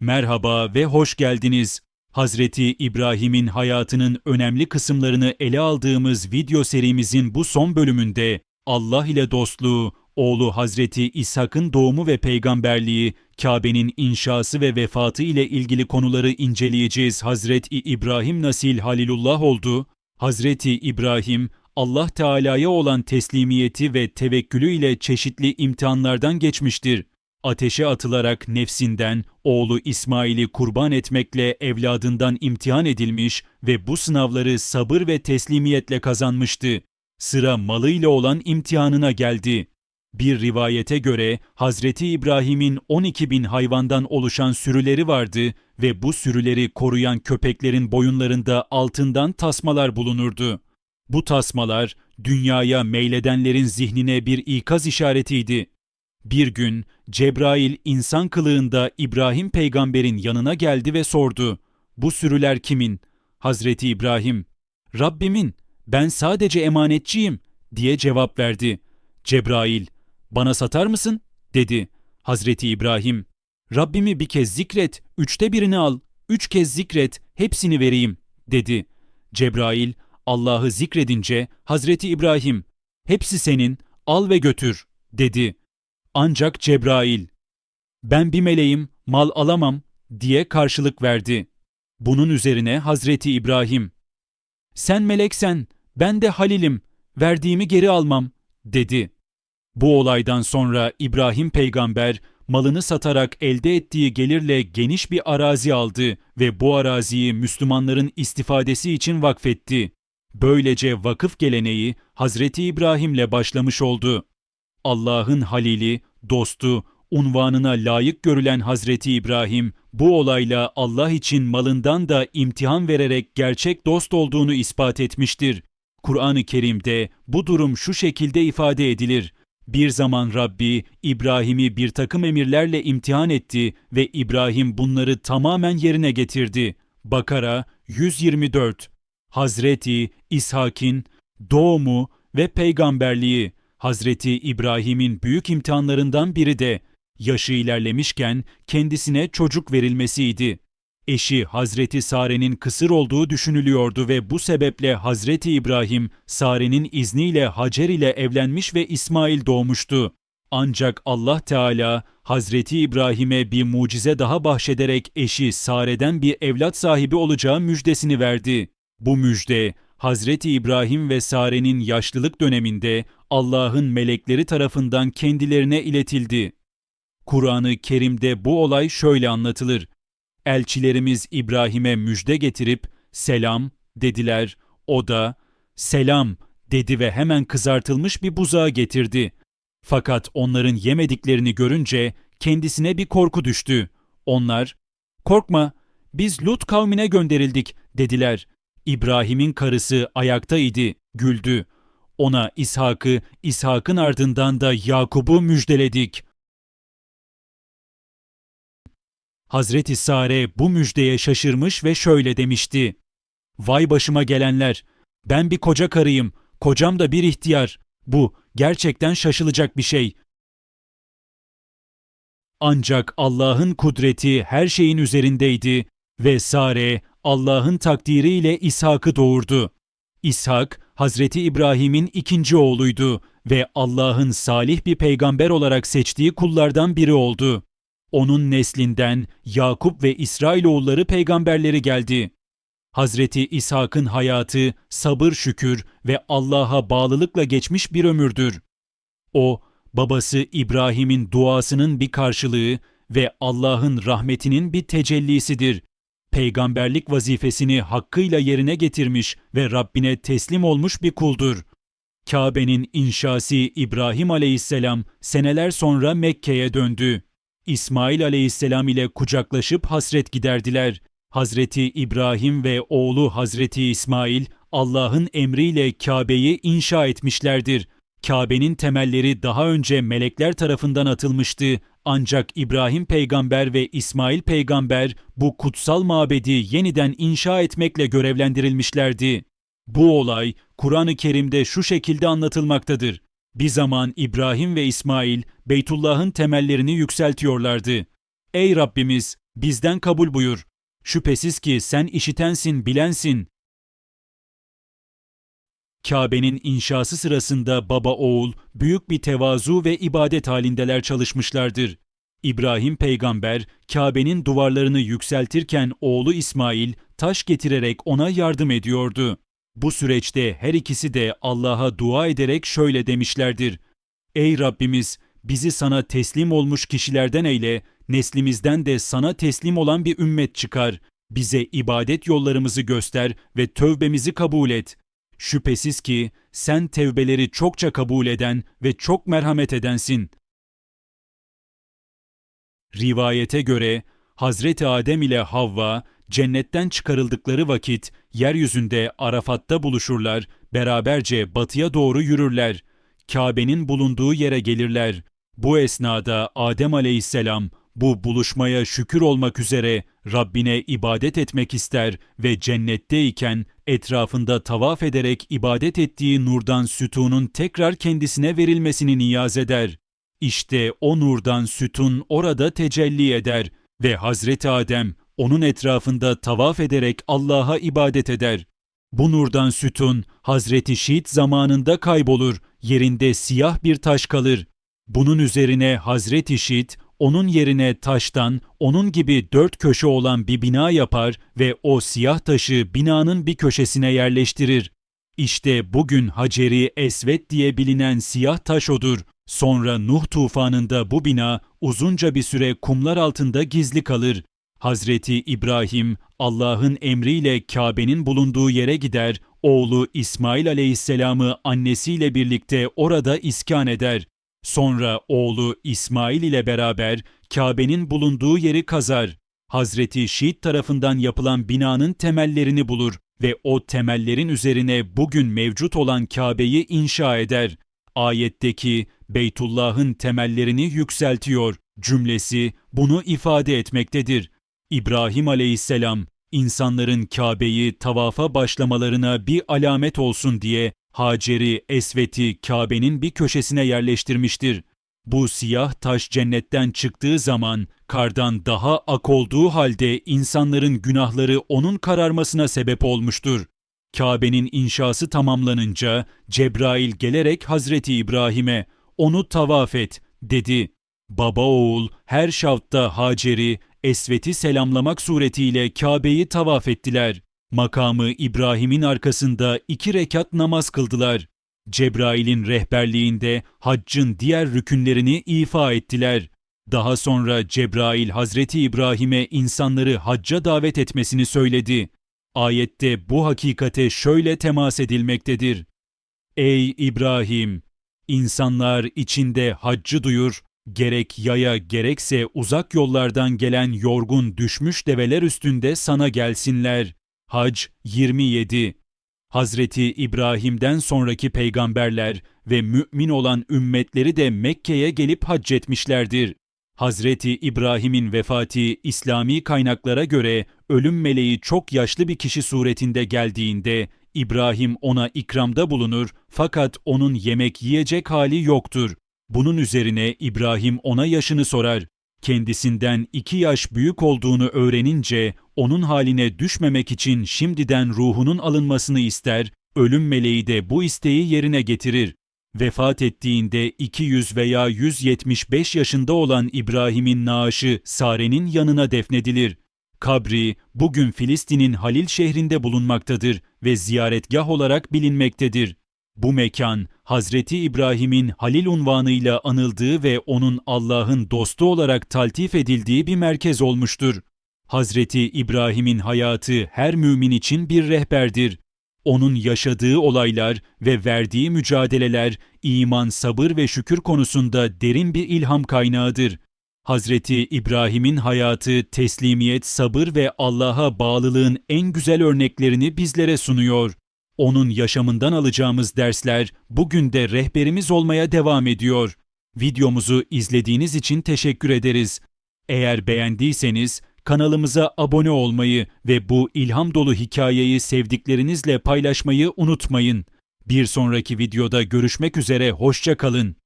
Merhaba ve hoş geldiniz. Hazreti İbrahim'in hayatının önemli kısımlarını ele aldığımız video serimizin bu son bölümünde Allah ile dostluğu, oğlu Hazreti İshak'ın doğumu ve peygamberliği, Kabe'nin inşası ve vefatı ile ilgili konuları inceleyeceğiz. Hazreti İbrahim Nasil Halilullah oldu. Hazreti İbrahim, Allah Teala'ya olan teslimiyeti ve tevekkülü ile çeşitli imtihanlardan geçmiştir ateşe atılarak nefsinden oğlu İsmail'i kurban etmekle evladından imtihan edilmiş ve bu sınavları sabır ve teslimiyetle kazanmıştı. Sıra malıyla olan imtihanına geldi. Bir rivayete göre Hazreti İbrahim'in 12 bin hayvandan oluşan sürüleri vardı ve bu sürüleri koruyan köpeklerin boyunlarında altından tasmalar bulunurdu. Bu tasmalar dünyaya meyledenlerin zihnine bir ikaz işaretiydi. Bir gün Cebrail insan kılığında İbrahim peygamberin yanına geldi ve sordu. Bu sürüler kimin? Hazreti İbrahim, Rabbimin, ben sadece emanetçiyim diye cevap verdi. Cebrail, bana satar mısın? dedi. Hazreti İbrahim, Rabbimi bir kez zikret, üçte birini al, üç kez zikret, hepsini vereyim, dedi. Cebrail, Allah'ı zikredince Hazreti İbrahim, hepsi senin, al ve götür, dedi.'' Ancak Cebrail, ben bir meleğim, mal alamam diye karşılık verdi. Bunun üzerine Hazreti İbrahim, sen meleksen, ben de Halil'im, verdiğimi geri almam, dedi. Bu olaydan sonra İbrahim peygamber, malını satarak elde ettiği gelirle geniş bir arazi aldı ve bu araziyi Müslümanların istifadesi için vakfetti. Böylece vakıf geleneği Hazreti İbrahim'le başlamış oldu. Allah'ın halili, dostu, unvanına layık görülen Hazreti İbrahim bu olayla Allah için malından da imtihan vererek gerçek dost olduğunu ispat etmiştir. Kur'an-ı Kerim'de bu durum şu şekilde ifade edilir. Bir zaman Rabbi İbrahim'i bir takım emirlerle imtihan etti ve İbrahim bunları tamamen yerine getirdi. Bakara 124 Hazreti İshak'in doğumu ve peygamberliği Hazreti İbrahim'in büyük imtihanlarından biri de yaşı ilerlemişken kendisine çocuk verilmesiydi. Eşi Hazreti Sare'nin kısır olduğu düşünülüyordu ve bu sebeple Hazreti İbrahim Sare'nin izniyle Hacer ile evlenmiş ve İsmail doğmuştu. Ancak Allah Teala Hazreti İbrahim'e bir mucize daha bahşederek eşi Sare'den bir evlat sahibi olacağı müjdesini verdi. Bu müjde Hazreti İbrahim ve Sare'nin yaşlılık döneminde Allah'ın melekleri tarafından kendilerine iletildi. Kur'an-ı Kerim'de bu olay şöyle anlatılır. Elçilerimiz İbrahim'e müjde getirip selam dediler. O da selam dedi ve hemen kızartılmış bir buzağı getirdi. Fakat onların yemediklerini görünce kendisine bir korku düştü. Onlar, korkma biz Lut kavmine gönderildik dediler. İbrahim'in karısı ayaktaydı, güldü. Ona İshak'ı, İshak'ın ardından da Yakub'u müjdeledik. Hazreti Sare bu müjdeye şaşırmış ve şöyle demişti. Vay başıma gelenler! Ben bir koca karıyım, kocam da bir ihtiyar. Bu gerçekten şaşılacak bir şey. Ancak Allah'ın kudreti her şeyin üzerindeydi ve Sare Allah'ın takdiriyle İshak'ı doğurdu. İshak, Hazreti İbrahim'in ikinci oğluydu ve Allah'ın salih bir peygamber olarak seçtiği kullardan biri oldu. Onun neslinden Yakup ve İsrailoğulları peygamberleri geldi. Hazreti İshak'ın hayatı sabır şükür ve Allah'a bağlılıkla geçmiş bir ömürdür. O, babası İbrahim'in duasının bir karşılığı ve Allah'ın rahmetinin bir tecellisidir peygamberlik vazifesini hakkıyla yerine getirmiş ve Rabbine teslim olmuş bir kuldur. Kabe'nin inşası İbrahim aleyhisselam seneler sonra Mekke'ye döndü. İsmail aleyhisselam ile kucaklaşıp hasret giderdiler. Hazreti İbrahim ve oğlu Hazreti İsmail Allah'ın emriyle Kabe'yi inşa etmişlerdir. Kabe'nin temelleri daha önce melekler tarafından atılmıştı ancak İbrahim peygamber ve İsmail peygamber bu kutsal mabedi yeniden inşa etmekle görevlendirilmişlerdi. Bu olay Kur'an-ı Kerim'de şu şekilde anlatılmaktadır. Bir zaman İbrahim ve İsmail Beytullah'ın temellerini yükseltiyorlardı. Ey Rabbimiz! Bizden kabul buyur. Şüphesiz ki sen işitensin, bilensin. Kabe'nin inşası sırasında baba oğul büyük bir tevazu ve ibadet halindeler çalışmışlardır. İbrahim peygamber Kabe'nin duvarlarını yükseltirken oğlu İsmail taş getirerek ona yardım ediyordu. Bu süreçte her ikisi de Allah'a dua ederek şöyle demişlerdir. Ey Rabbimiz bizi sana teslim olmuş kişilerden eyle, neslimizden de sana teslim olan bir ümmet çıkar. Bize ibadet yollarımızı göster ve tövbemizi kabul et. Şüphesiz ki sen tevbeleri çokça kabul eden ve çok merhamet edensin. Rivayete göre Hazreti Adem ile Havva cennetten çıkarıldıkları vakit yeryüzünde Arafat'ta buluşurlar, beraberce batıya doğru yürürler. Kabe'nin bulunduğu yere gelirler. Bu esnada Adem aleyhisselam bu buluşmaya şükür olmak üzere Rabbine ibadet etmek ister ve cennetteyken etrafında tavaf ederek ibadet ettiği nurdan sütunun tekrar kendisine verilmesini niyaz eder. İşte o nurdan sütun orada tecelli eder ve Hazreti Adem onun etrafında tavaf ederek Allah'a ibadet eder. Bu nurdan sütun Hazreti Şiit zamanında kaybolur, yerinde siyah bir taş kalır. Bunun üzerine Hazreti Şiit onun yerine taştan, onun gibi dört köşe olan bir bina yapar ve o siyah taşı binanın bir köşesine yerleştirir. İşte bugün Haceri Esvet diye bilinen siyah taş odur. Sonra Nuh tufanında bu bina uzunca bir süre kumlar altında gizli kalır. Hazreti İbrahim Allah'ın emriyle Kabe'nin bulunduğu yere gider, oğlu İsmail aleyhisselamı annesiyle birlikte orada iskan eder. Sonra oğlu İsmail ile beraber Kabe'nin bulunduğu yeri kazar. Hazreti Şiit tarafından yapılan binanın temellerini bulur ve o temellerin üzerine bugün mevcut olan Kabe'yi inşa eder. Ayetteki Beytullah'ın temellerini yükseltiyor cümlesi bunu ifade etmektedir. İbrahim aleyhisselam insanların Kabe'yi tavafa başlamalarına bir alamet olsun diye Hacer'i, Esvet'i Kabe'nin bir köşesine yerleştirmiştir. Bu siyah taş cennetten çıktığı zaman kardan daha ak olduğu halde insanların günahları onun kararmasına sebep olmuştur. Kabe'nin inşası tamamlanınca Cebrail gelerek Hazreti İbrahim'e onu tavaf et dedi. Baba oğul her şavtta Hacer'i, Esvet'i selamlamak suretiyle Kabe'yi tavaf ettiler. Makamı İbrahim'in arkasında iki rekat namaz kıldılar. Cebrail'in rehberliğinde haccın diğer rükünlerini ifa ettiler. Daha sonra Cebrail Hazreti İbrahim'e insanları hacca davet etmesini söyledi. Ayette bu hakikate şöyle temas edilmektedir. Ey İbrahim! İnsanlar içinde haccı duyur, gerek yaya gerekse uzak yollardan gelen yorgun düşmüş develer üstünde sana gelsinler. Hac 27 Hazreti İbrahim'den sonraki peygamberler ve mümin olan ümmetleri de Mekke'ye gelip hac etmişlerdir. Hazreti İbrahim'in vefatı İslami kaynaklara göre ölüm meleği çok yaşlı bir kişi suretinde geldiğinde İbrahim ona ikramda bulunur fakat onun yemek yiyecek hali yoktur. Bunun üzerine İbrahim ona yaşını sorar. Kendisinden iki yaş büyük olduğunu öğrenince onun haline düşmemek için şimdiden ruhunun alınmasını ister, ölüm meleği de bu isteği yerine getirir. Vefat ettiğinde 200 veya 175 yaşında olan İbrahim'in naaşı Sare'nin yanına defnedilir. Kabri bugün Filistin'in Halil şehrinde bulunmaktadır ve ziyaretgah olarak bilinmektedir. Bu mekan Hazreti İbrahim'in Halil unvanıyla anıldığı ve onun Allah'ın dostu olarak taltif edildiği bir merkez olmuştur. Hazreti İbrahim'in hayatı her mümin için bir rehberdir. Onun yaşadığı olaylar ve verdiği mücadeleler iman, sabır ve şükür konusunda derin bir ilham kaynağıdır. Hazreti İbrahim'in hayatı teslimiyet, sabır ve Allah'a bağlılığın en güzel örneklerini bizlere sunuyor. Onun yaşamından alacağımız dersler bugün de rehberimiz olmaya devam ediyor. Videomuzu izlediğiniz için teşekkür ederiz. Eğer beğendiyseniz kanalımıza abone olmayı ve bu ilham dolu hikayeyi sevdiklerinizle paylaşmayı unutmayın. Bir sonraki videoda görüşmek üzere, hoşça kalın.